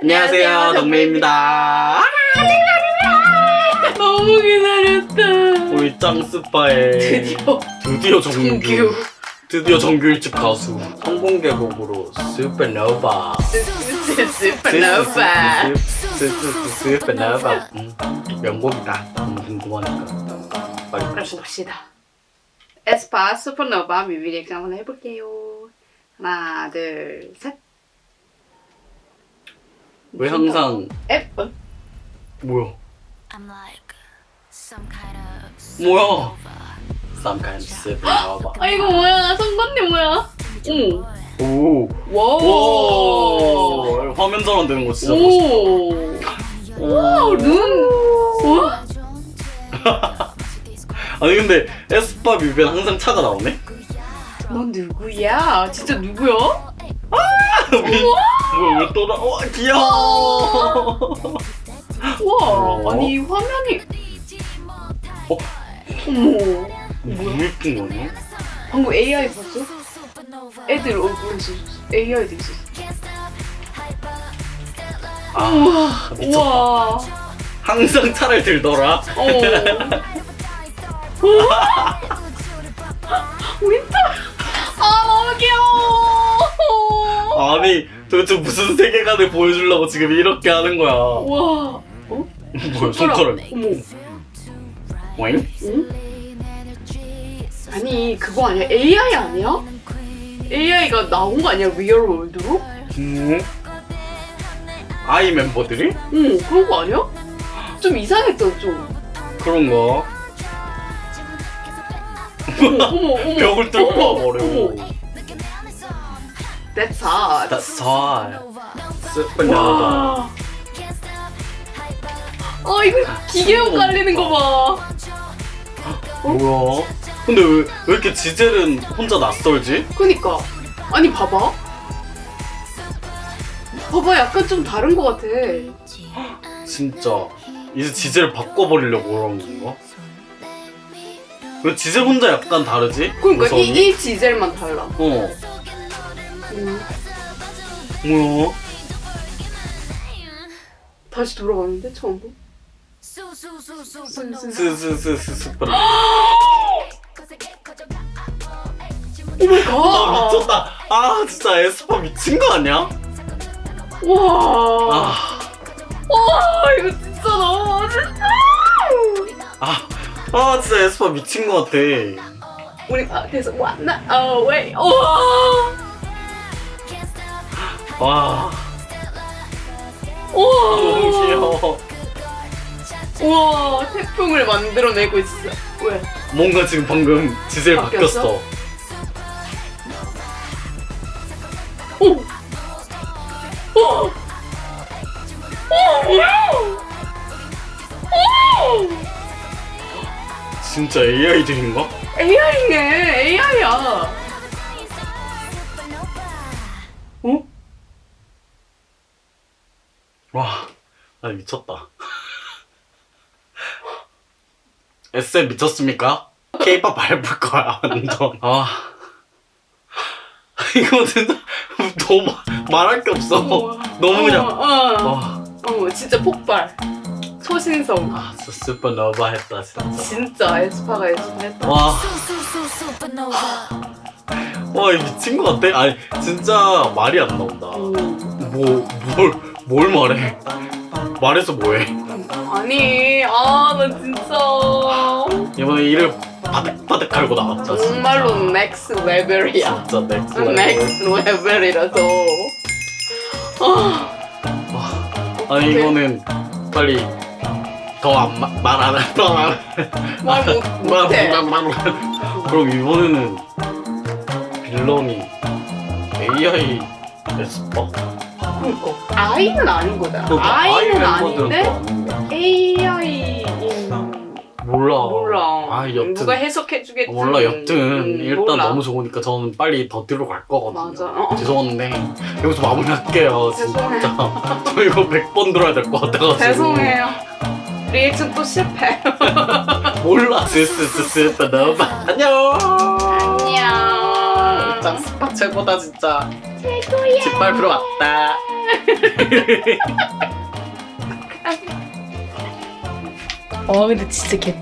안녕하세요, 동매입니다. 너무 기다렸다. 우리 짱스파의 드디어 드디어 정규. 드디어 정규 일집 가수 성공 개곡으로 슈퍼노바 슈퍼노바. 슈퍼노바 음, 명곡이다 너무 궁금하니까 빨리 그럼 봅시다 봅시다. 에스파 슈퍼노바 뮤비 리액션 한번 해볼게요. 하나, 둘, 셋. 왜 항상 앱? 어? 뭐야 I'm like some kind of 뭐야? Some kind of 슈퍼노바 아 이거 뭐야? 성건님 뭐야? 응. 오 와우. 오, 화면 전환 되는 거 진짜 멋있다. 오. 와우 눈. 우와. 아니 근데 에스파 뮤비는 항상 차가 나오네? 넌 누구야? 진짜 누구야? 뭐야 왜 또나? 와 귀여워. 우와. 아니 화면이. 어? 어머. 너무 예쁜 거 아니야? 방금 AI 봤어? 애들 얼굴에 있었어. AI도 있었어. 아 미쳤다. 우와. 항상 차를 들더라. 어. 우와. 윈터. 아 너무 귀여워. 아니 도대체 무슨 세계관을 보여주려고 지금 이렇게 하는 거야? 우와. 어? 뭐야 손가락? 어머. 와잉? 응? 아니 그거 아니야? AI 아니야? AI가 나온 거 아니야? 리얼 월드로? 음? 아이 멤버들이? 응 그런 거 아니야? 좀 이상했죠 좀. 그런가? 어머 어머 어머. 벽을 뚫고 와버려. 어머. That's hot. That's hot. 슈퍼노바. 와. 어 이거 기계음 깔리는 거 봐. 뭐야? 근데 왜, 왜 이렇게 지젤은 혼자 낯설지? 그니까 아니 봐봐. 봐봐 약간 좀 다른 거 같아. 진짜 이제 지젤 바꿔버리려고 그런 건가? 왜 지젤 혼자 약간 다르지? 그러니까 우선이? 이, 이 지젤만 달라. 어 음, 뭐야? 다시 돌아가는데 처음부터. 스스스스 스스퍼 오마이갓. 아 미쳤다 아 진짜 에스파 미친 거 아니야? 와. 아 와 이거 진짜 너무 멋있다. 아, 아 진짜 에스파 미친 것 같아. 우리 밖에서 왔나? 어 왜? 와. 와, 너무 와. 귀여워. 우와 태풍을 만들어내고 있어. 왜? 뭔가 지금 방금 지젤 바뀌었어? 바뀌었어. 오. 오. 오 뭐야? 오. 진짜 AI들인가? AI네 AI야. 와, 아 미쳤다. SM 미쳤습니까? K-pop 밟을 거야 완전. 아, 이거 진짜 너무 말할 게 없어. 너무 그냥. 어, 어. 와, 어 진짜 폭발. 초신성. 아, 진짜 슈퍼노바 했다 진짜. 진짜 에스파가 에스파했다. 와. supernova. 와, 이 미친 것 같아. 아니, 진짜 말이 안 나온다. 음. 뭐, 뭘, 뭘 말해? 말해서 뭐해? 아니 아 나 진짜 이번에 이를 바득바득 갈고 진짜. 정말로 넥스 레벨이야. 진짜 넥스 레벨. 넥스 레벨이라서. 아. 아니, 이거는 빨리 더안말안 해. 더안 말 못, 못해. 그럼 이번에는 빌런이 AI 에스파? 그러니까 아이는 아닌 거잖아. 그러니까 아이는 아닌데 또 아닌데. AI인 몰라. 몰라. 아, 여튼. 누가 해석해 주겠지. 몰라 여튼 음, 일단 몰라. 너무 좋으니까 저는 빨리 더 뒤로 갈 거거든요 맞아. 어. 죄송한데 여기서 마무리할게요 진짜 죄송해요. 저 이거 100번 들어야 될 것 같아가지고 죄송해요. 리액션 또 실패. 몰라 너무 안녕 최고다 진짜. 최고야. 짓밟으러 왔다. 아. 어 근데 진짜 개